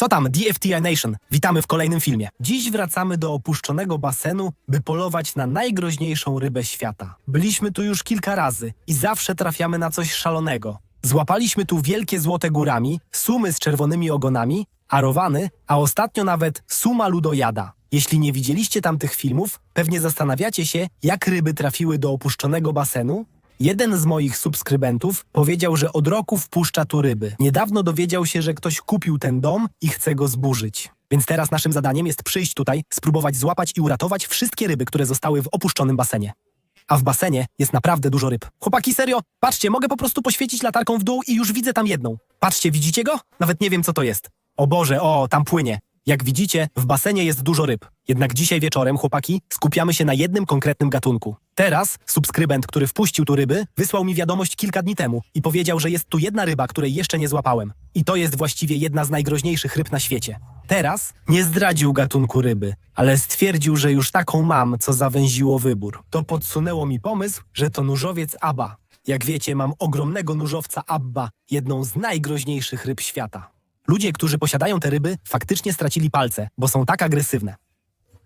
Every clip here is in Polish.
Co tam, DFTI Nation? Witamy w kolejnym filmie. Dziś wracamy do opuszczonego basenu, by polować na najgroźniejszą rybę świata. Byliśmy tu już kilka razy i zawsze trafiamy na coś szalonego. Złapaliśmy tu wielkie złote górami, sumy z czerwonymi ogonami, arowany, a ostatnio nawet suma ludojada. Jeśli nie widzieliście tamtych filmów, pewnie zastanawiacie się, jak ryby trafiły do opuszczonego basenu Jeden z moich subskrybentów powiedział, że od roku wpuszcza tu ryby. Niedawno dowiedział się, że ktoś kupił ten dom i chce go zburzyć. Więc teraz naszym zadaniem jest przyjść tutaj, spróbować złapać i uratować wszystkie ryby, które zostały w opuszczonym basenie. A w basenie jest naprawdę dużo ryb. Chłopaki, serio? Patrzcie, mogę po prostu poświecić latarką w dół i już widzę tam jedną. Patrzcie, widzicie go? Nawet nie wiem, co to jest. O Boże, o, tam płynie. Jak widzicie, w basenie jest dużo ryb. Jednak dzisiaj wieczorem, chłopaki, skupiamy się na jednym konkretnym gatunku. Teraz subskrybent, który wpuścił tu ryby, wysłał mi wiadomość kilka dni temu i powiedział, że jest tu jedna ryba, której jeszcze nie złapałem. I to jest właściwie jedna z najgroźniejszych ryb na świecie. Teraz nie zdradził gatunku ryby, ale stwierdził, że już taką mam, co zawęziło wybór. To podsunęło mi pomysł, że to nurzowiec Abba. Jak wiecie, mam ogromnego nurzowca Abba, jedną z najgroźniejszych ryb świata. Ludzie, którzy posiadają te ryby, faktycznie stracili palce, bo są tak agresywne.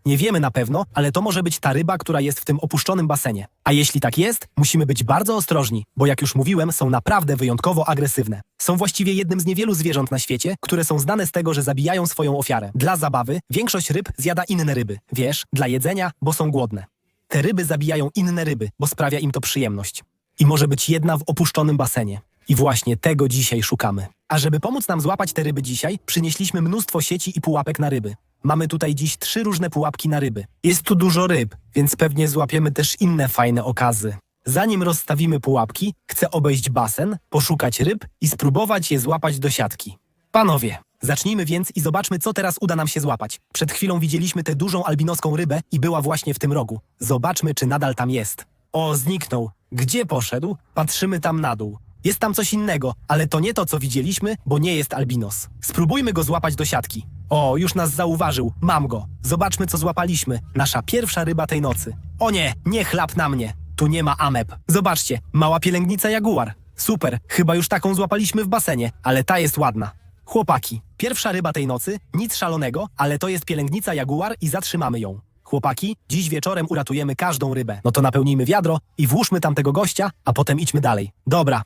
Nie wiemy na pewno, ale to może być ta ryba, która jest w tym opuszczonym basenie. A jeśli tak jest, musimy być bardzo ostrożni, bo jak już mówiłem, są naprawdę wyjątkowo agresywne. Są właściwie jednym z niewielu zwierząt na świecie, które są znane z tego, że zabijają swoją ofiarę. Dla zabawy większość ryb zjada inne ryby. Wiesz, dla jedzenia, bo są głodne. Te ryby zabijają inne ryby, bo sprawia im to przyjemność. I może być jedna w opuszczonym basenie. I właśnie tego dzisiaj szukamy. A żeby pomóc nam złapać te ryby dzisiaj, przynieśliśmy mnóstwo sieci i pułapek na ryby. Mamy tutaj dziś trzy różne pułapki na ryby. Jest tu dużo ryb, więc pewnie złapiemy też inne fajne okazy. Zanim rozstawimy pułapki, chcę obejść basen, poszukać ryb i spróbować je złapać do siatki. Panowie, zacznijmy więc i zobaczmy, co teraz uda nam się złapać. Przed chwilą widzieliśmy tę dużą albinoską rybę i była właśnie w tym rogu. Zobaczmy, czy nadal tam jest. O, zniknął. Gdzie poszedł? Patrzymy tam na dół. Jest tam coś innego, ale to nie to, co widzieliśmy, bo nie jest albinos. Spróbujmy go złapać do siatki. O, już nas zauważył. Mam go. Zobaczmy, co złapaliśmy. Nasza pierwsza ryba tej nocy. O nie, nie chlap na mnie. Tu nie ma ameb. Zobaczcie, mała pielęgnica jaguar. Super, chyba już taką złapaliśmy w basenie, ale ta jest ładna. Chłopaki, pierwsza ryba tej nocy, nic szalonego, ale to jest pielęgnica jaguar i zatrzymamy ją. Chłopaki, dziś wieczorem uratujemy każdą rybę. No to napełnijmy wiadro i włóżmy tam tego gościa, a potem idźmy dalej. Dobra,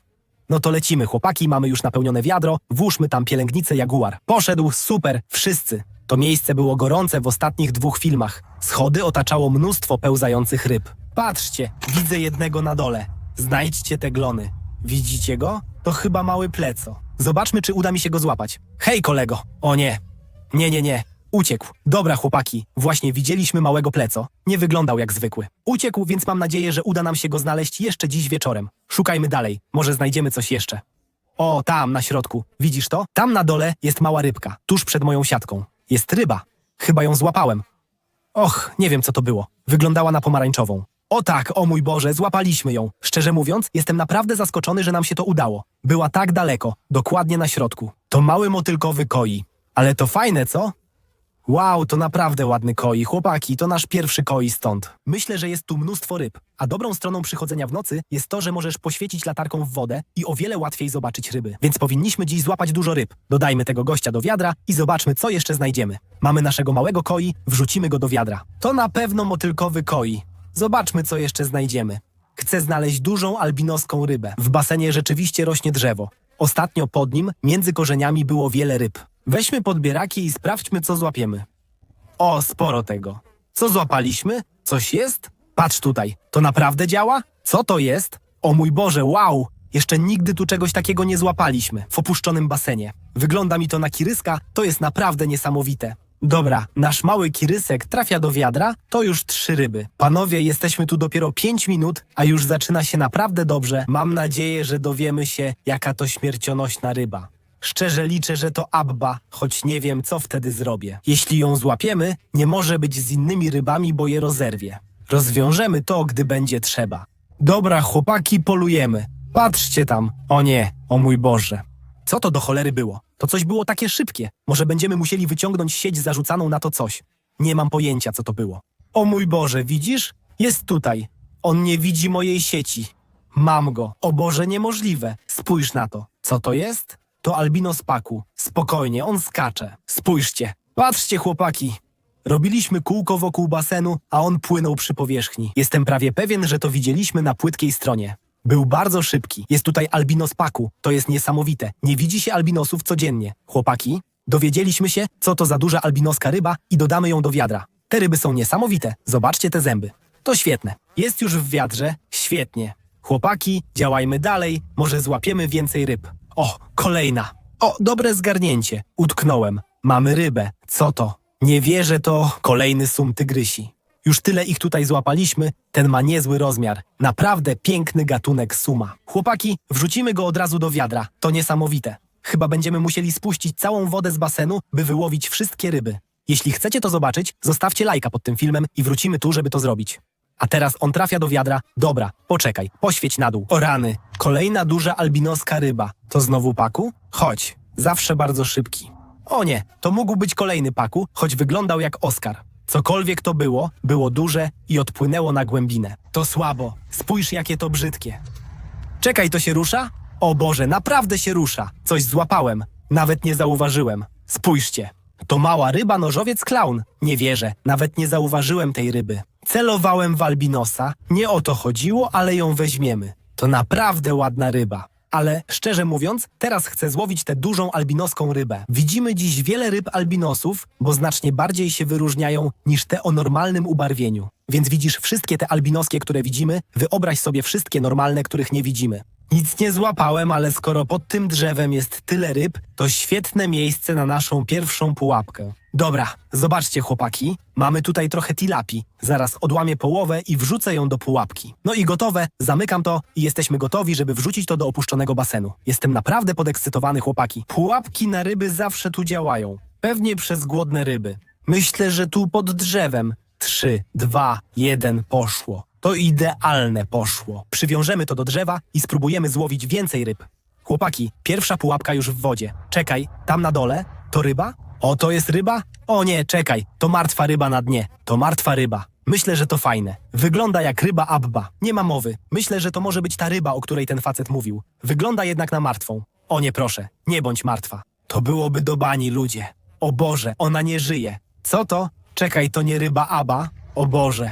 no to lecimy, chłopaki, mamy już napełnione wiadro, włóżmy tam pielęgnicę Jaguar. Poszedł, super, wszyscy. To miejsce było gorące w ostatnich dwóch filmach. Schody otaczało mnóstwo pełzających ryb. Patrzcie, widzę jednego na dole. Znajdźcie te glony. Widzicie go? To chyba mały pleco. Zobaczmy, czy uda mi się go złapać. Hej, kolego! O nie! Nie, nie, nie. Uciekł. Dobra, chłopaki, właśnie widzieliśmy małego pleco. Nie wyglądał jak zwykły. Uciekł, więc mam nadzieję, że uda nam się go znaleźć jeszcze dziś wieczorem. Szukajmy dalej, może znajdziemy coś jeszcze. O, tam, na środku. Widzisz to? Tam na dole jest mała rybka, tuż przed moją siatką. Jest ryba. Chyba ją złapałem. Och, nie wiem co to było. Wyglądała na pomarańczową. O tak, o mój Boże, złapaliśmy ją. Szczerze mówiąc, jestem naprawdę zaskoczony, że nam się to udało. Była tak daleko, dokładnie na środku. To mały motylkowy koi. Ale to fajne, co? Wow, to naprawdę ładny koi. Chłopaki, to nasz pierwszy koi stąd. Myślę, że jest tu mnóstwo ryb. A dobrą stroną przychodzenia w nocy jest to, że możesz poświecić latarką w wodę i o wiele łatwiej zobaczyć ryby. Więc powinniśmy dziś złapać dużo ryb. Dodajmy tego gościa do wiadra i zobaczmy, co jeszcze znajdziemy. Mamy naszego małego koi, wrzucimy go do wiadra. To na pewno motylkowy koi. Zobaczmy, co jeszcze znajdziemy. Chcę znaleźć dużą albinoską rybę. W basenie rzeczywiście rośnie drzewo. Ostatnio pod nim, między korzeniami, było wiele ryb. Weźmy podbieraki i sprawdźmy, co złapiemy. O, sporo tego. Co złapaliśmy? Coś jest? Patrz tutaj, to naprawdę działa? Co to jest? O mój Boże, wow! Jeszcze nigdy tu czegoś takiego nie złapaliśmy w opuszczonym basenie. Wygląda mi to na kiryska, to jest naprawdę niesamowite. Dobra, nasz mały kirysek trafia do wiadra, to już trzy ryby. Panowie, jesteśmy tu dopiero pięć minut, a już zaczyna się naprawdę dobrze. Mam nadzieję, że dowiemy się, jaka to śmiercionośna ryba. Szczerze liczę, że to Abba, choć nie wiem, co wtedy zrobię. Jeśli ją złapiemy, nie może być z innymi rybami, bo je rozerwie. Rozwiążemy to, gdy będzie trzeba. Dobra, chłopaki, polujemy. Patrzcie tam. O nie, o mój Boże. Co to do cholery było? To coś było takie szybkie. Może będziemy musieli wyciągnąć sieć zarzucaną na to coś. Nie mam pojęcia, co to było. O mój Boże, widzisz? Jest tutaj. On nie widzi mojej sieci. Mam go. O Boże, niemożliwe. Spójrz na to. Co to jest? To albinos paku. Spokojnie, on skacze. Spójrzcie. Patrzcie, chłopaki. Robiliśmy kółko wokół basenu, a on płynął przy powierzchni. Jestem prawie pewien, że to widzieliśmy na płytkiej stronie. Był bardzo szybki. Jest tutaj albinos paku. To jest niesamowite. Nie widzi się albinosów codziennie. Chłopaki, dowiedzieliśmy się, co to za duża albinoska ryba i dodamy ją do wiadra. Te ryby są niesamowite. Zobaczcie te zęby. To świetne. Jest już w wiadrze. Świetnie. Chłopaki, działajmy dalej. Może złapiemy więcej ryb. O, kolejna. O, dobre zgarnięcie. Utknąłem. Mamy rybę. Co to? Nie wierzę, to kolejny sum tygrysi. Już tyle ich tutaj złapaliśmy, ten ma niezły rozmiar. Naprawdę piękny gatunek suma. Chłopaki, wrzucimy go od razu do wiadra. To niesamowite. Chyba będziemy musieli spuścić całą wodę z basenu, by wyłowić wszystkie ryby. Jeśli chcecie to zobaczyć, zostawcie lajka pod tym filmem i wrócimy tu, żeby to zrobić. A teraz on trafia do wiadra. Dobra, poczekaj, poświeć na dół. O rany, kolejna duża albinoska ryba. To znowu paku? Chodź, zawsze bardzo szybki. O nie, to mógł być kolejny paku, choć wyglądał jak Oskar. Cokolwiek to było, było duże i odpłynęło na głębinę. To słabo. Spójrz, jakie to brzydkie. Czekaj, to się rusza? O Boże, naprawdę się rusza. Coś złapałem. Nawet nie zauważyłem. Spójrzcie. To mała ryba nożowiec klaun. Nie wierzę, nawet nie zauważyłem tej ryby. Celowałem w albinosa. Nie o to chodziło, ale ją weźmiemy. To naprawdę ładna ryba. Ale szczerze mówiąc, teraz chcę złowić tę dużą albinoską rybę. Widzimy dziś wiele ryb albinosów, bo znacznie bardziej się wyróżniają niż te o normalnym ubarwieniu. Więc widzisz wszystkie te albinoskie, które widzimy, wyobraź sobie wszystkie normalne, których nie widzimy. Nic nie złapałem, ale skoro pod tym drzewem jest tyle ryb, to świetne miejsce na naszą pierwszą pułapkę. Dobra, zobaczcie chłopaki, mamy tutaj trochę tilapi. Zaraz odłamię połowę i wrzucę ją do pułapki. No i gotowe, zamykam to i jesteśmy gotowi, żeby wrzucić to do opuszczonego basenu. Jestem naprawdę podekscytowany chłopaki. Pułapki na ryby zawsze tu działają. Pewnie przez głodne ryby. Myślę, że tu pod drzewem. Trzy, dwa, jeden, poszło. To idealne poszło. Przywiążemy to do drzewa i spróbujemy złowić więcej ryb. Chłopaki, pierwsza pułapka już w wodzie. Czekaj, tam na dole? To ryba? O, to jest ryba? O nie, czekaj, to martwa ryba na dnie. To martwa ryba. Myślę, że to fajne. Wygląda jak ryba Abba. Nie ma mowy. Myślę, że to może być ta ryba, o której ten facet mówił. Wygląda jednak na martwą. O nie, proszę, nie bądź martwa. To byłoby do bani, ludzie. O Boże, ona nie żyje. Co to? Czekaj, to nie ryba Abba? O Boże.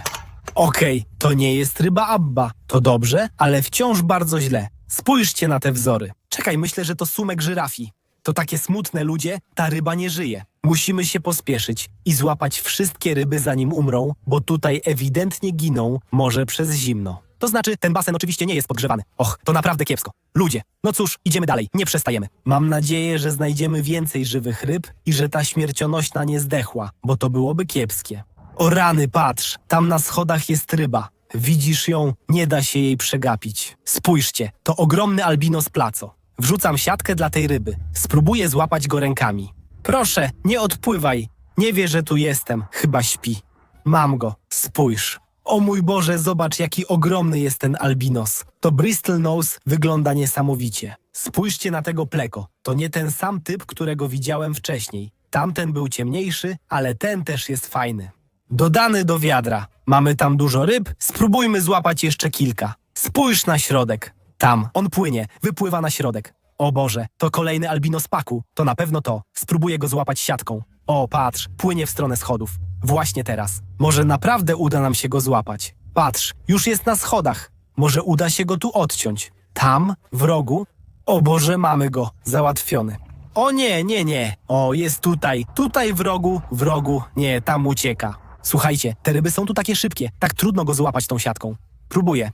Okej, to nie jest ryba Abba. To dobrze, ale wciąż bardzo źle. Spójrzcie na te wzory. Czekaj, myślę, że to sumek żyrafi. To takie smutne ludzie, ta ryba nie żyje. Musimy się pospieszyć i złapać wszystkie ryby zanim umrą, bo tutaj ewidentnie giną, może przez zimno. To znaczy, ten basen oczywiście nie jest podgrzewany. Och, to naprawdę kiepsko. Ludzie, no cóż, idziemy dalej, nie przestajemy. Mam nadzieję, że znajdziemy więcej żywych ryb i że ta śmiercionośna nie zdechła, bo to byłoby kiepskie. O rany, patrz, tam na schodach jest ryba. Widzisz ją, nie da się jej przegapić. Spójrzcie, to ogromny albinos placo. Wrzucam siatkę dla tej ryby. Spróbuję złapać go rękami. Proszę, nie odpływaj. Nie wie, że tu jestem. Chyba śpi. Mam go. Spójrz. O mój Boże, zobacz, jaki ogromny jest ten albinos. To Bristol Nose wygląda niesamowicie. Spójrzcie na tego pleko. To nie ten sam typ, którego widziałem wcześniej. Tamten był ciemniejszy, ale ten też jest fajny. Dodany do wiadra. Mamy tam dużo ryb, spróbujmy złapać jeszcze kilka. Spójrz na środek. Tam, on płynie, wypływa na środek. O Boże, to kolejny albinos paku. To na pewno to. Spróbuję go złapać siatką. O, patrz, płynie w stronę schodów. Właśnie teraz. Może naprawdę uda nam się go złapać. Patrz, już jest na schodach. Może uda się go tu odciąć. Tam, w rogu. O Boże, mamy go. Załatwiony. O nie, nie, nie. O, jest tutaj. Tutaj w rogu, w rogu. Nie, tam ucieka. Słuchajcie, te ryby są tu takie szybkie. Tak trudno go złapać tą siatką. Próbuję.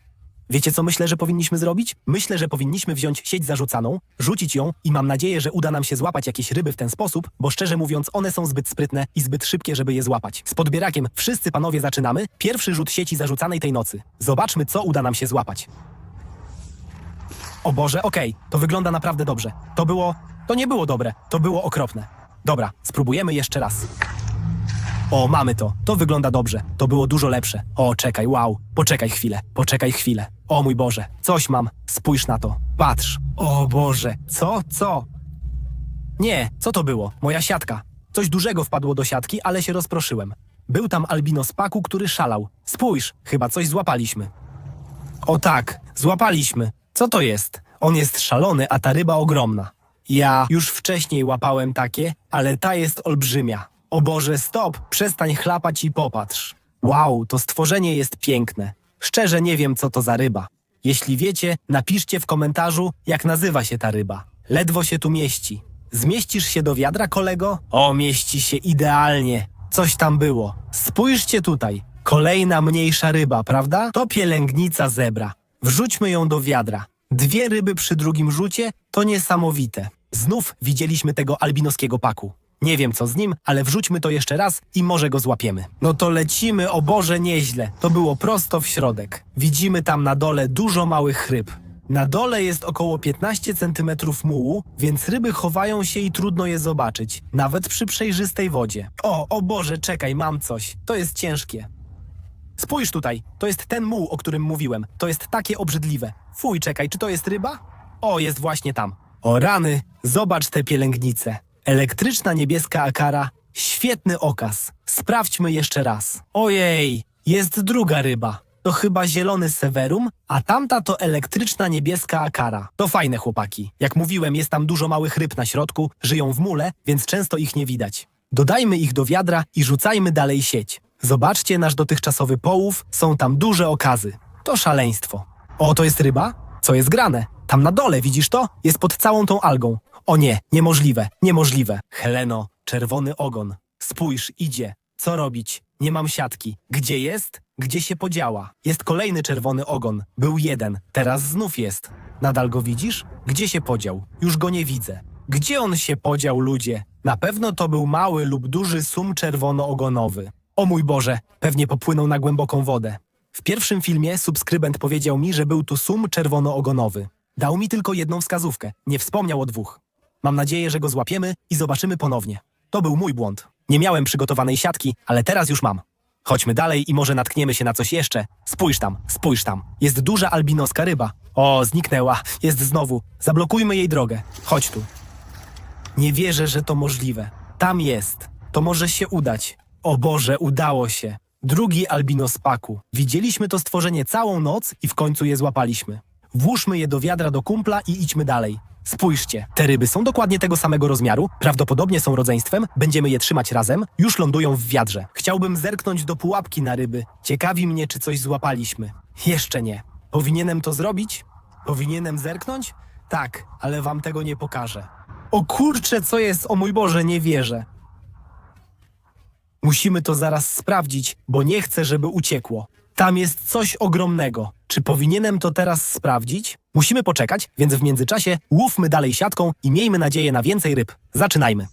Wiecie, co myślę, że powinniśmy zrobić? Myślę, że powinniśmy wziąć sieć zarzucaną, rzucić ją i mam nadzieję, że uda nam się złapać jakieś ryby w ten sposób, bo szczerze mówiąc, one są zbyt sprytne i zbyt szybkie, żeby je złapać. Z podbierakiem wszyscy panowie zaczynamy. Pierwszy rzut sieci zarzucanej tej nocy. Zobaczmy, co uda nam się złapać. O Boże, okej, to wygląda naprawdę dobrze. To było... To nie było dobre, to było okropne. Dobra, spróbujemy jeszcze raz. O, mamy to. To wygląda dobrze. To było dużo lepsze. O, czekaj, wow. Poczekaj chwilę, poczekaj chwilę. O mój Boże, coś mam. Spójrz na to. Patrz. O Boże, co, co? Nie, co to było? Moja siatka. Coś dużego wpadło do siatki, ale się rozproszyłem. Był tam albinos paku, który szalał. Spójrz, chyba coś złapaliśmy. O tak, złapaliśmy. Co to jest? On jest szalony, a ta ryba ogromna. Ja już wcześniej łapałem takie, ale ta jest olbrzymia. O Boże, stop, przestań chlapać i popatrz. Wow, to stworzenie jest piękne. Szczerze nie wiem, co to za ryba. Jeśli wiecie, napiszcie w komentarzu, jak nazywa się ta ryba. Ledwo się tu mieści. Zmieścisz się do wiadra, kolego? O, mieści się idealnie. Coś tam było. Spójrzcie tutaj. Kolejna mniejsza ryba, prawda? To pielęgnica zebra. Wrzućmy ją do wiadra. Dwie ryby przy drugim rzucie to niesamowite. Znów widzieliśmy tego albinoskiego paku. Nie wiem co z nim, ale wrzućmy to jeszcze raz i może go złapiemy. No to lecimy, o Boże, nieźle. To było prosto w środek. Widzimy tam na dole dużo małych ryb. Na dole jest około 15 cm mułu, więc ryby chowają się i trudno je zobaczyć, nawet przy przejrzystej wodzie. O, o Boże, czekaj, mam coś. To jest ciężkie. Spójrz tutaj, to jest ten muł, o którym mówiłem. To jest takie obrzydliwe. Fuj, czekaj, czy to jest ryba? O, jest właśnie tam. O rany, zobacz tę pielęgnicę. Elektryczna niebieska akara, świetny okaz. Sprawdźmy jeszcze raz. Ojej, jest druga ryba. To chyba zielony severum, a tamta to elektryczna niebieska akara. To fajne chłopaki. Jak mówiłem, jest tam dużo małych ryb na środku, żyją w mule, więc często ich nie widać. Dodajmy ich do wiadra i rzucajmy dalej sieć. Zobaczcie nasz dotychczasowy połów, są tam duże okazy. To szaleństwo. O, to jest ryba? Co jest grane? Tam na dole, widzisz to? Jest pod całą tą algą. O nie, niemożliwe, niemożliwe. Heleno, czerwony ogon. Spójrz, idzie. Co robić? Nie mam siatki. Gdzie jest? Gdzie się podziała? Jest kolejny czerwony ogon. Był jeden, teraz znów jest. Nadal go widzisz? Gdzie się podział? Już go nie widzę. Gdzie on się podział, ludzie? Na pewno to był mały lub duży sum czerwono-ogonowy. O mój Boże, pewnie popłynął na głęboką wodę. W pierwszym filmie subskrybent powiedział mi, że był tu sum czerwono-ogonowy. Dał mi tylko jedną wskazówkę, nie wspomniał o dwóch. Mam nadzieję, że go złapiemy i zobaczymy ponownie. To był mój błąd. Nie miałem przygotowanej siatki, ale teraz już mam. Chodźmy dalej i może natkniemy się na coś jeszcze. Spójrz tam, spójrz tam. Jest duża albinoska ryba. O, zniknęła. Jest znowu. Zablokujmy jej drogę. Chodź tu. Nie wierzę, że to możliwe. Tam jest. To może się udać. O Boże, udało się. Drugi albinos paku. Widzieliśmy to stworzenie całą noc i w końcu je złapaliśmy. Włóżmy je do wiadra do kumpla i idźmy dalej. Spójrzcie, te ryby są dokładnie tego samego rozmiaru, prawdopodobnie są rodzeństwem, będziemy je trzymać razem, już lądują w wiadrze. Chciałbym zerknąć do pułapki na ryby. Ciekawi mnie, czy coś złapaliśmy. Jeszcze nie. Powinienem to zrobić? Powinienem zerknąć? Tak, ale wam tego nie pokażę. O kurczę, co jest? O mój Boże, nie wierzę. Musimy to zaraz sprawdzić, bo nie chcę, żeby uciekło. Tam jest coś ogromnego. Czy powinienem to teraz sprawdzić? Musimy poczekać, więc w międzyczasie łówmy dalej siatką i miejmy nadzieję na więcej ryb. Zaczynajmy.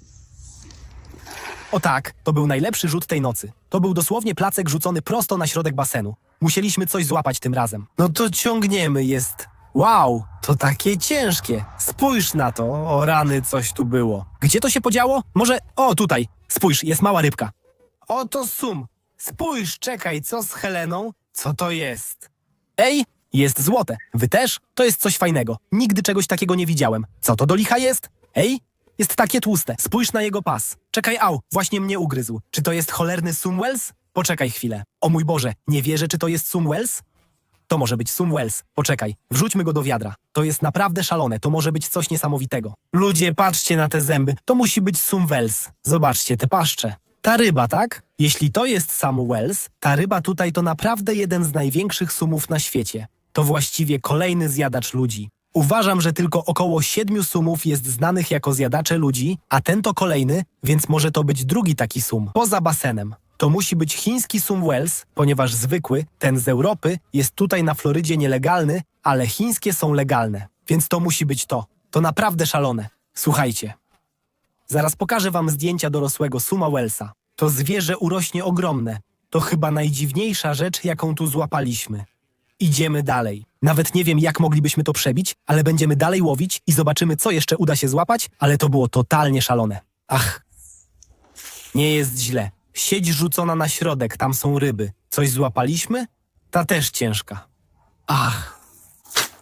O tak, to był najlepszy rzut tej nocy. To był dosłownie placek rzucony prosto na środek basenu. Musieliśmy coś złapać tym razem. No to ciągniemy, jest. Wow, to takie ciężkie. Spójrz na to. O rany, coś tu było. Gdzie to się podziało? Może. O, tutaj. Spójrz, jest mała rybka. Oto sum. Spójrz, czekaj, co z Heleną? Co to jest? Ej, jest złote. Wy też? To jest coś fajnego. Nigdy czegoś takiego nie widziałem. Co to do licha jest? Ej, jest takie tłuste. Spójrz na jego pas. Czekaj, au, właśnie mnie ugryzł. Czy to jest cholerny Sumwells? Poczekaj chwilę. O mój Boże, nie wierzę, czy to jest Sumwells? To może być Sumwells. Poczekaj, wrzućmy go do wiadra. To jest naprawdę szalone, to może być coś niesamowitego. Ludzie, patrzcie na te zęby. To musi być Sumwells. Zobaczcie te paszcze. Ta ryba, tak? Jeśli to jest sam Wells, ta ryba tutaj to naprawdę jeden z największych sumów na świecie. To właściwie kolejny zjadacz ludzi. Uważam, że tylko około siedmiu sumów jest znanych jako zjadacze ludzi, a ten to kolejny, więc może to być drugi taki sum, poza basenem. To musi być chiński sum Wells, ponieważ zwykły, ten z Europy, jest tutaj na Florydzie nielegalny, ale chińskie są legalne. Więc to musi być to. To naprawdę szalone. Słuchajcie. Zaraz pokażę wam zdjęcia dorosłego Suma Wellsa. To zwierzę urośnie ogromne. To chyba najdziwniejsza rzecz, jaką tu złapaliśmy. Idziemy dalej. Nawet nie wiem, jak moglibyśmy to przebić, ale będziemy dalej łowić i zobaczymy, co jeszcze uda się złapać, ale to było totalnie szalone. Ach. Nie jest źle. Sieć rzucona na środek, tam są ryby. Coś złapaliśmy? Ta też ciężka. Ach.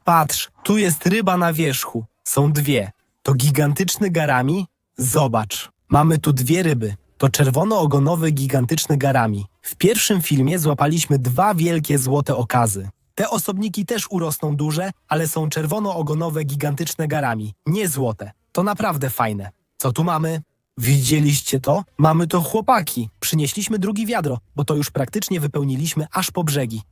Patrz, tu jest ryba na wierzchu. Są dwie. To gigantyczny garami? Zobacz. Mamy tu dwie ryby. To czerwono-ogonowy gigantyczny garami. W pierwszym filmie złapaliśmy dwa wielkie złote okazy. Te osobniki też urosną duże, ale są czerwono-ogonowe gigantyczne garami, nie złote. To naprawdę fajne. Co tu mamy? Widzieliście to? Mamy to chłopaki. Przynieśliśmy drugi wiadro, bo to już praktycznie wypełniliśmy aż po brzegi.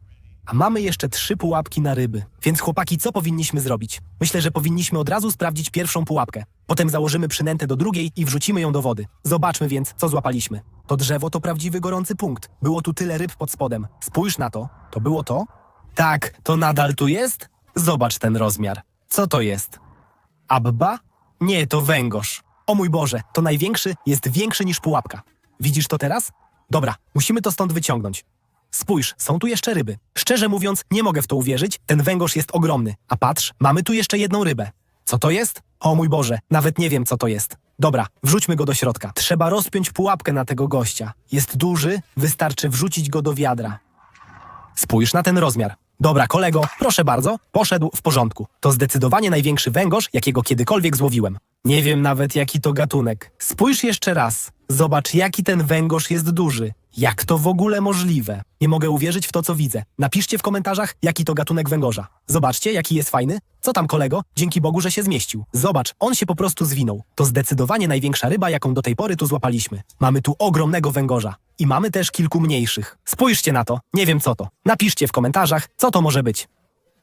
A mamy jeszcze trzy pułapki na ryby. Więc chłopaki, co powinniśmy zrobić? Myślę, że powinniśmy od razu sprawdzić pierwszą pułapkę. Potem założymy przynętę do drugiej i wrzucimy ją do wody. Zobaczmy więc, co złapaliśmy. To drzewo to prawdziwy gorący punkt. Było tu tyle ryb pod spodem. Spójrz na to. To było to? Tak, to nadal tu jest? Zobacz ten rozmiar. Co to jest? Abba? Nie, to węgorz. O mój Boże, to największy jest większy niż pułapka. Widzisz to teraz? Dobra, musimy to stąd wyciągnąć. Spójrz, są tu jeszcze ryby. Szczerze mówiąc, nie mogę w to uwierzyć, ten węgorz jest ogromny. A patrz, mamy tu jeszcze jedną rybę. Co to jest? O mój Boże, nawet nie wiem co to jest. Dobra, wrzućmy go do środka. Trzeba rozpiąć pułapkę na tego gościa. Jest duży, wystarczy wrzucić go do wiadra. Spójrz na ten rozmiar. Dobra, kolego, proszę bardzo, poszedł w porządku. To zdecydowanie największy węgorz, jakiego kiedykolwiek złowiłem. Nie wiem nawet, jaki to gatunek. Spójrz jeszcze raz. Zobacz, jaki ten węgorz jest duży. Jak to w ogóle możliwe? Nie mogę uwierzyć w to, co widzę. Napiszcie w komentarzach, jaki to gatunek węgorza. Zobaczcie, jaki jest fajny. Co tam, kolego? Dzięki Bogu, że się zmieścił. Zobacz, on się po prostu zwinął. To zdecydowanie największa ryba, jaką do tej pory tu złapaliśmy. Mamy tu ogromnego węgorza. I mamy też kilku mniejszych. Spójrzcie na to. Nie wiem co to. Napiszcie w komentarzach, co to może być.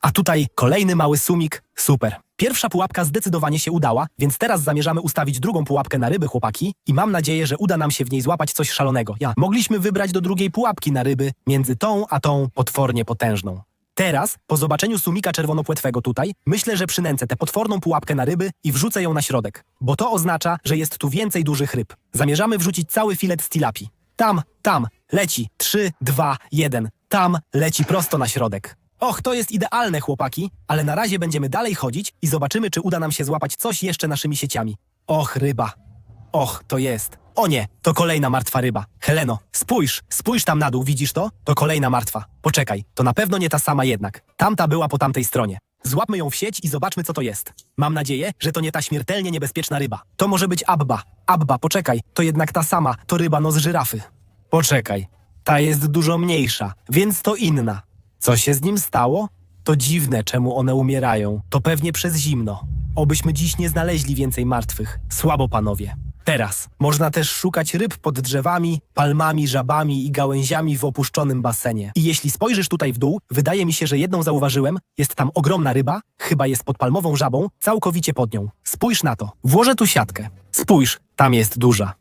A tutaj kolejny mały sumik. Super. Pierwsza pułapka zdecydowanie się udała, więc teraz zamierzamy ustawić drugą pułapkę na ryby, chłopaki, i mam nadzieję, że uda nam się w niej złapać coś szalonego. Ja. Mogliśmy wybrać do drugiej pułapki na ryby między tą a tą potwornie potężną. Teraz, po zobaczeniu sumika czerwonopłetwego tutaj, myślę, że przynęcę tę potworną pułapkę na ryby i wrzucę ją na środek, bo to oznacza, że jest tu więcej dużych ryb. Zamierzamy wrzucić cały filet z tilapii. Tam, tam, leci. Trzy, dwa, jeden. Tam, leci prosto na środek. Och, to jest idealne, chłopaki, ale na razie będziemy dalej chodzić i zobaczymy, czy uda nam się złapać coś jeszcze naszymi sieciami. Och, ryba. Och, to jest. O nie, to kolejna martwa ryba. Heleno, spójrz, spójrz tam na dół, widzisz to? To kolejna martwa. Poczekaj, to na pewno nie ta sama jednak. Tamta była po tamtej stronie. Złapmy ją w sieć i zobaczmy, co to jest. Mam nadzieję, że to nie ta śmiertelnie niebezpieczna ryba. To może być Abba. Abba, poczekaj, to jednak ta sama, to ryba no z żyrafy. Poczekaj, ta jest dużo mniejsza, więc to inna. Co się z nim stało? To dziwne, czemu one umierają. To pewnie przez zimno. Obyśmy dziś nie znaleźli więcej martwych. Słabo, panowie. Teraz można też szukać ryb pod drzewami, palmami, żabami i gałęziami w opuszczonym basenie. I jeśli spojrzysz tutaj w dół, wydaje mi się, że jedną zauważyłem. Jest tam ogromna ryba, chyba jest pod palmową żabą, całkowicie pod nią. Spójrz na to. Włożę tu siatkę. Spójrz, tam jest duża.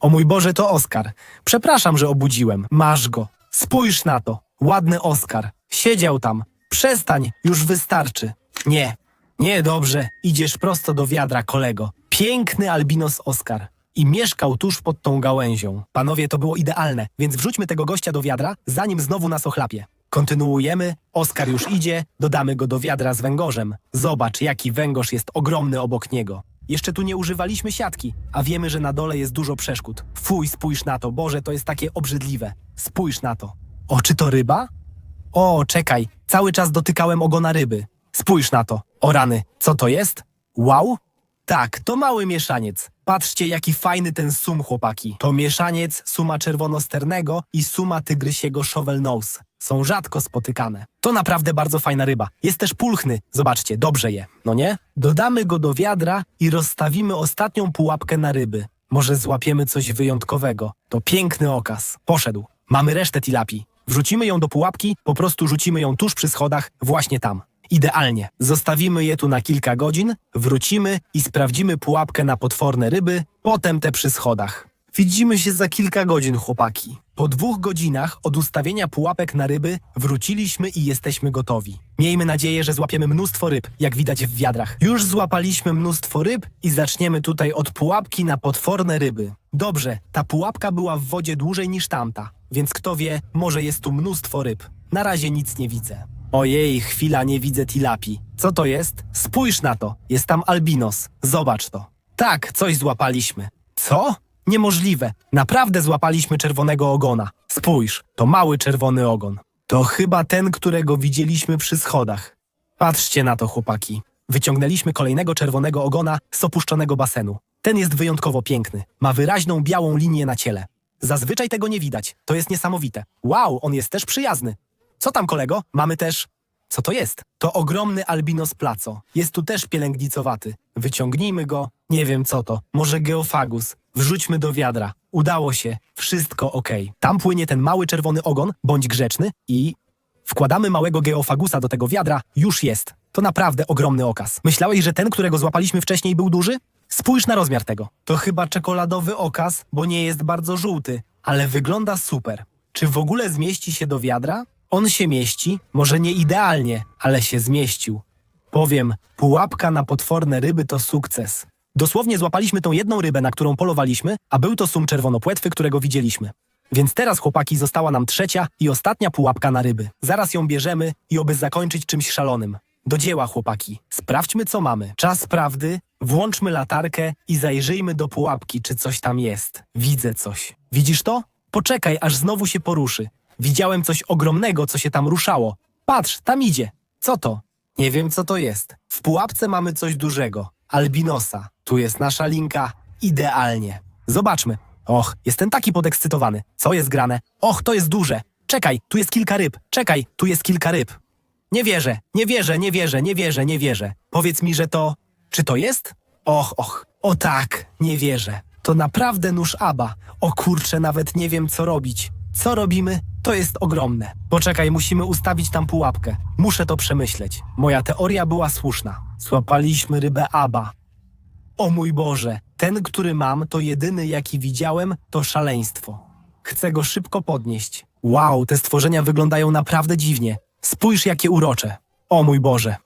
O mój Boże, to Oskar. Przepraszam, że obudziłem. Masz go. Spójrz na to. Ładny Oskar. Siedział tam. Przestań, już wystarczy. Nie. Nie, dobrze. Idziesz prosto do wiadra, kolego. Piękny albinos Oskar. I mieszkał tuż pod tą gałęzią. Panowie, to było idealne, więc wrzućmy tego gościa do wiadra, zanim znowu nas ochlapie. Kontynuujemy. Oskar już idzie, dodamy go do wiadra z węgorzem. Zobacz, jaki węgorz jest ogromny obok niego. Jeszcze tu nie używaliśmy siatki, a wiemy, że na dole jest dużo przeszkód. Fuj, spójrz na to, Boże, to jest takie obrzydliwe. Spójrz na to. O, czy to ryba? O, czekaj, cały czas dotykałem ogona ryby. Spójrz na to. O rany, co to jest? Wow? Tak, to mały mieszaniec. Patrzcie, jaki fajny ten sum, chłopaki. To mieszaniec suma czerwonosternego i suma tygrysiego shovel nose. Są rzadko spotykane. To naprawdę bardzo fajna ryba. Jest też pulchny. Zobaczcie, dobrze je, no nie? Dodamy go do wiadra i rozstawimy ostatnią pułapkę na ryby. Może złapiemy coś wyjątkowego. To piękny okaz. Poszedł. Mamy resztę tilapii. Wrzucimy ją do pułapki, po prostu rzucimy ją tuż przy schodach, właśnie tam. Idealnie. Zostawimy je tu na kilka godzin, wrócimy i sprawdzimy pułapkę na potworne ryby, potem te przy schodach. Widzimy się za kilka godzin, chłopaki. Po dwóch godzinach od ustawienia pułapek na ryby wróciliśmy i jesteśmy gotowi. Miejmy nadzieję, że złapiemy mnóstwo ryb, jak widać w wiadrach. Już złapaliśmy mnóstwo ryb i zaczniemy tutaj od pułapki na potworne ryby. Dobrze, ta pułapka była w wodzie dłużej niż tamta, więc kto wie, może jest tu mnóstwo ryb. Na razie nic nie widzę. Ojej, chwila, nie widzę tilapii. Co to jest? Spójrz na to. Jest tam albinos. Zobacz to. Tak, coś złapaliśmy. Co? Niemożliwe. Naprawdę złapaliśmy czerwonego ogona. Spójrz, to mały czerwony ogon. To chyba ten, którego widzieliśmy przy schodach. Patrzcie na to, chłopaki. Wyciągnęliśmy kolejnego czerwonego ogona z opuszczonego basenu. Ten jest wyjątkowo piękny. Ma wyraźną białą linię na ciele. Zazwyczaj tego nie widać. To jest niesamowite. Wow, on jest też przyjazny. Co tam, kolego? Mamy też... Co to jest? To ogromny albinos placo. Jest tu też pielęgnicowaty. Wyciągnijmy go. Nie wiem co to. Może geofagus. Wrzućmy do wiadra. Udało się. Wszystko ok. Tam płynie ten mały czerwony ogon. Bądź grzeczny i... Wkładamy małego geofagusa do tego wiadra. Już jest. To naprawdę ogromny okaz. Myślałeś, że ten, którego złapaliśmy wcześniej, był duży? Spójrz na rozmiar tego. To chyba czekoladowy okaz, bo nie jest bardzo żółty, ale wygląda super. Czy w ogóle zmieści się do wiadra? On się mieści, może nie idealnie, ale się zmieścił. Powiem, pułapka na potworne ryby to sukces. Dosłownie złapaliśmy tą jedną rybę, na którą polowaliśmy, a był to sum czerwonopłetwy, którego widzieliśmy. Więc teraz, chłopaki, została nam trzecia i ostatnia pułapka na ryby. Zaraz ją bierzemy i oby zakończyć czymś szalonym. Do dzieła, chłopaki. Sprawdźmy, co mamy. Czas prawdy, włączmy latarkę i zajrzyjmy do pułapki, czy coś tam jest. Widzę coś. Widzisz to? Poczekaj, aż znowu się poruszy. Widziałem coś ogromnego, co się tam ruszało. Patrz, tam idzie. Co to? Nie wiem, co to jest. W pułapce mamy coś dużego. Albinosa. Tu jest nasza linka. Idealnie. Zobaczmy. Och, jestem taki podekscytowany. Co jest grane? Och, to jest duże. Czekaj, tu jest kilka ryb. Czekaj, tu jest kilka ryb. Nie wierzę, nie wierzę, nie wierzę, nie wierzę, nie wierzę. Powiedz mi, że to... Czy to jest? Och, och. O tak, nie wierzę. To naprawdę nóż Aba. O kurczę, nawet nie wiem, co robić. Co robimy? To jest ogromne. Poczekaj, musimy ustawić tam pułapkę. Muszę to przemyśleć. Moja teoria była słuszna. Złapaliśmy rybę Aba. O mój Boże, ten, który mam, to jedyny, jaki widziałem, to szaleństwo. Chcę go szybko podnieść. Wow, te stworzenia wyglądają naprawdę dziwnie. Spójrz, jakie urocze. O mój Boże.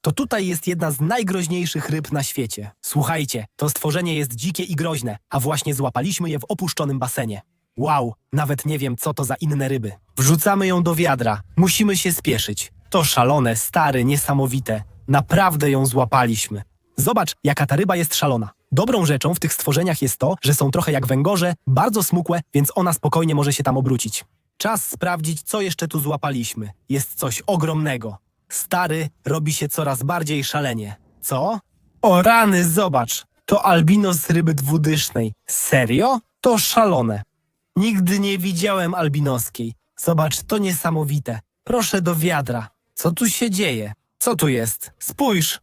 To tutaj jest jedna z najgroźniejszych ryb na świecie. Słuchajcie, to stworzenie jest dzikie i groźne, a właśnie złapaliśmy je w opuszczonym basenie. Wow, nawet nie wiem, co to za inne ryby. Wrzucamy ją do wiadra. Musimy się spieszyć. To szalone, stare, niesamowite. Naprawdę ją złapaliśmy. Zobacz, jaka ta ryba jest szalona. Dobrą rzeczą w tych stworzeniach jest to, że są trochę jak węgorze, bardzo smukłe, więc ona spokojnie może się tam obrócić. Czas sprawdzić, co jeszcze tu złapaliśmy. Jest coś ogromnego. Stary robi się coraz bardziej szalenie. Co? O rany, zobacz! To albinos ryby dwudysznej. Serio? To szalone. Nigdy nie widziałem albinoskiej. Zobacz, to niesamowite. Proszę do wiadra. Co tu się dzieje? Co tu jest? Spójrz!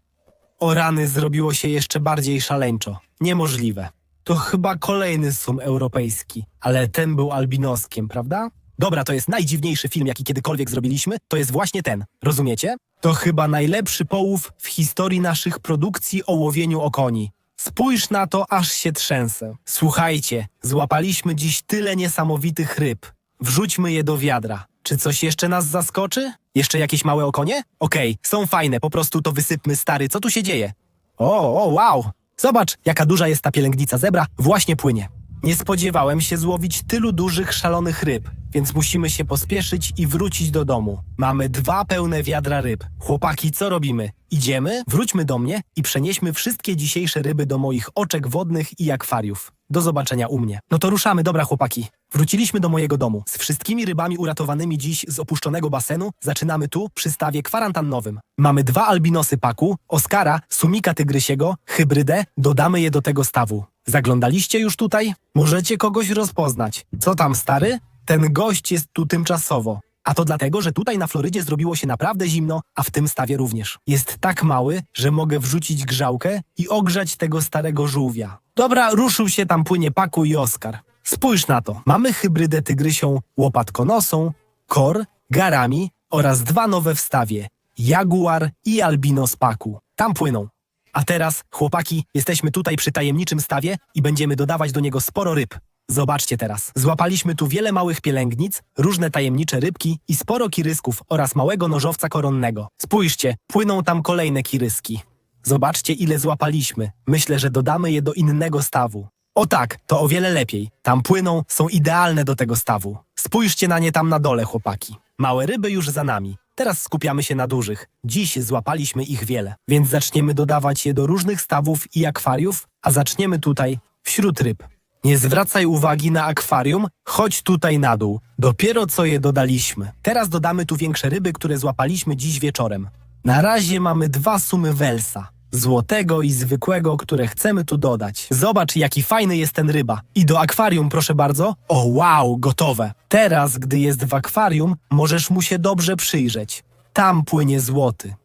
O rany zrobiło się jeszcze bardziej szaleńczo. Niemożliwe. To chyba kolejny sum europejski, ale ten był albinoskiem, prawda? Dobra, to jest najdziwniejszy film, jaki kiedykolwiek zrobiliśmy. To jest właśnie ten. Rozumiecie? To chyba najlepszy połów w historii naszych produkcji o łowieniu okoni. Spójrz na to, aż się trzęsę. Słuchajcie, złapaliśmy dziś tyle niesamowitych ryb. Wrzućmy je do wiadra. Czy coś jeszcze nas zaskoczy? Jeszcze jakieś małe okonie? Okej, są fajne, po prostu to wysypmy, stary, co tu się dzieje? O, o, wow! Zobacz, jaka duża jest ta pielęgnica zebra, właśnie płynie. Nie spodziewałem się złowić tylu dużych, szalonych ryb, więc musimy się pospieszyć i wrócić do domu. Mamy dwa pełne wiadra ryb. Chłopaki, co robimy? Idziemy, wróćmy do mnie i przenieśmy wszystkie dzisiejsze ryby do moich oczek wodnych i akwariów. Do zobaczenia u mnie. No to ruszamy, dobra chłopaki. Wróciliśmy do mojego domu. Z wszystkimi rybami uratowanymi dziś z opuszczonego basenu zaczynamy tu przy stawie kwarantannowym. Mamy dwa albinosy paku, Oskara, sumika tygrysiego, hybrydę, dodamy je do tego stawu. Zaglądaliście już tutaj? Możecie kogoś rozpoznać. Co tam, stary? Ten gość jest tu tymczasowo. A to dlatego, że tutaj na Florydzie zrobiło się naprawdę zimno, a w tym stawie również. Jest tak mały, że mogę wrzucić grzałkę i ogrzać tego starego żółwia. Dobra, ruszył się tam płynie Paku i Oskar. Spójrz na to. Mamy hybrydę tygrysią łopatkonosą, kor, garami oraz dwa nowe w stawie. Jaguar i albinos Paku. Tam płyną. A teraz, chłopaki, jesteśmy tutaj przy tajemniczym stawie i będziemy dodawać do niego sporo ryb. Zobaczcie teraz. Złapaliśmy tu wiele małych pielęgnic, różne tajemnicze rybki i sporo kirysków oraz małego nożowca koronnego. Spójrzcie, płyną tam kolejne kiryski. Zobaczcie, ile złapaliśmy. Myślę, że dodamy je do innego stawu. O tak, to o wiele lepiej. Tam płyną, są idealne do tego stawu. Spójrzcie na nie tam na dole, chłopaki. Małe ryby już za nami. Teraz skupiamy się na dużych. Dziś złapaliśmy ich wiele, więc zaczniemy dodawać je do różnych stawów i akwariów, a zaczniemy tutaj, wśród ryb. Nie zwracaj uwagi na akwarium, chodź tutaj na dół. Dopiero co je dodaliśmy. Teraz dodamy tu większe ryby, które złapaliśmy dziś wieczorem. Na razie mamy dwa sumy welsa. Złotego i zwykłego, które chcemy tu dodać. Zobacz, jaki fajny jest ten ryba. I do akwarium, proszę bardzo. O, wow, gotowe. Teraz, gdy jest w akwarium, możesz mu się dobrze przyjrzeć. Tam płynie złoty.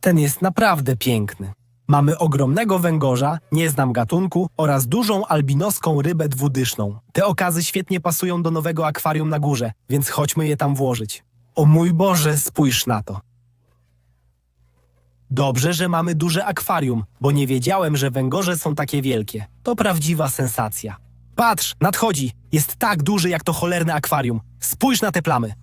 Ten jest naprawdę piękny. Mamy ogromnego węgorza, nie znam gatunku, oraz dużą albinoską rybę dwudyszną. Te okazy świetnie pasują do nowego akwarium na górze, więc chodźmy je tam włożyć. O mój Boże, spójrz na to. Dobrze, że mamy duże akwarium, bo nie wiedziałem, że węgorze są takie wielkie. To prawdziwa sensacja. Patrz, nadchodzi. Jest tak duży jak to cholerne akwarium. Spójrz na te plamy.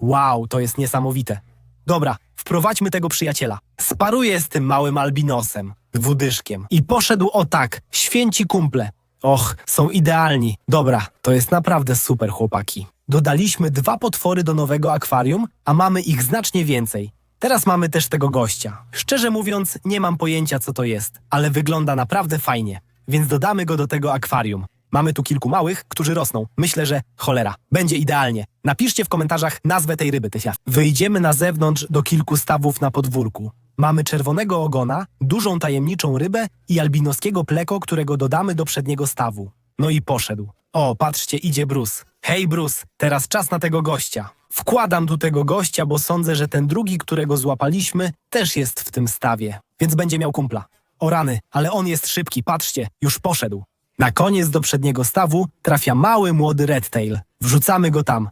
Wow, to jest niesamowite. Dobra, wprowadźmy tego przyjaciela. Sparuję z tym małym albinosem, dwudyszkiem. I poszedł o tak, święci kumple. Och, są idealni. Dobra, to jest naprawdę super, chłopaki. Dodaliśmy dwa potwory do nowego akwarium, a mamy ich znacznie więcej. Teraz mamy też tego gościa. Szczerze mówiąc, nie mam pojęcia, co to jest, ale wygląda naprawdę fajnie, więc dodamy go do tego akwarium. Mamy tu kilku małych, którzy rosną. Myślę, że cholera, będzie idealnie. Napiszcie w komentarzach nazwę tej ryby, Tysia. Wyjdziemy na zewnątrz do kilku stawów na podwórku. Mamy czerwonego ogona, dużą tajemniczą rybę i albinoskiego pleko, którego dodamy do przedniego stawu. No i poszedł. O, patrzcie, idzie Bruce. Hej Bruce, teraz czas na tego gościa. Wkładam tu tego gościa, bo sądzę, że ten drugi, którego złapaliśmy, też jest w tym stawie, więc będzie miał kumpla. O rany, ale on jest szybki, patrzcie, już poszedł. Na koniec do przedniego stawu trafia mały, młody redtail. Wrzucamy go tam.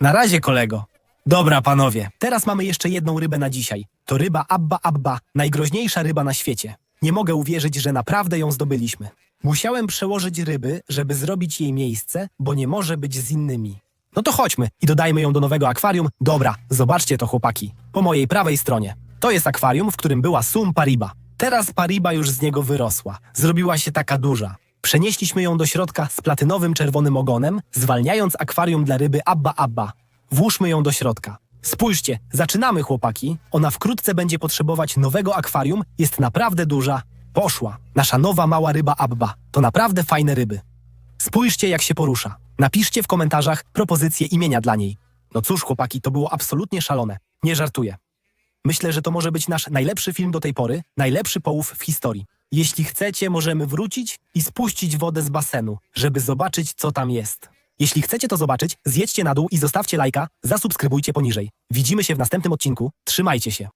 Na razie, kolego. Dobra, panowie, teraz mamy jeszcze jedną rybę na dzisiaj. To ryba Abba Abba, najgroźniejsza ryba na świecie. Nie mogę uwierzyć, że naprawdę ją zdobyliśmy. Musiałem przełożyć ryby, żeby zrobić jej miejsce, bo nie może być z innymi. No to chodźmy i dodajmy ją do nowego akwarium. Dobra, zobaczcie to, chłopaki. Po mojej prawej stronie. To jest akwarium, w którym była Sum Pariba. Teraz Pariba już z niego wyrosła. Zrobiła się taka duża. Przenieśliśmy ją do środka z platynowym czerwonym ogonem, zwalniając akwarium dla ryby Abba Abba. Włóżmy ją do środka. Spójrzcie, zaczynamy chłopaki. Ona wkrótce będzie potrzebować nowego akwarium, jest naprawdę duża. Poszła. Nasza nowa mała ryba Abba. To naprawdę fajne ryby. Spójrzcie, jak się porusza. Napiszcie w komentarzach propozycję imienia dla niej. No cóż, chłopaki, to było absolutnie szalone. Nie żartuję. Myślę, że to może być nasz najlepszy film do tej pory, najlepszy połów w historii. Jeśli chcecie, możemy wrócić i spuścić wodę z basenu, żeby zobaczyć, co tam jest. Jeśli chcecie to zobaczyć, zjedźcie na dół i zostawcie lajka, zasubskrybujcie poniżej. Widzimy się w następnym odcinku. Trzymajcie się.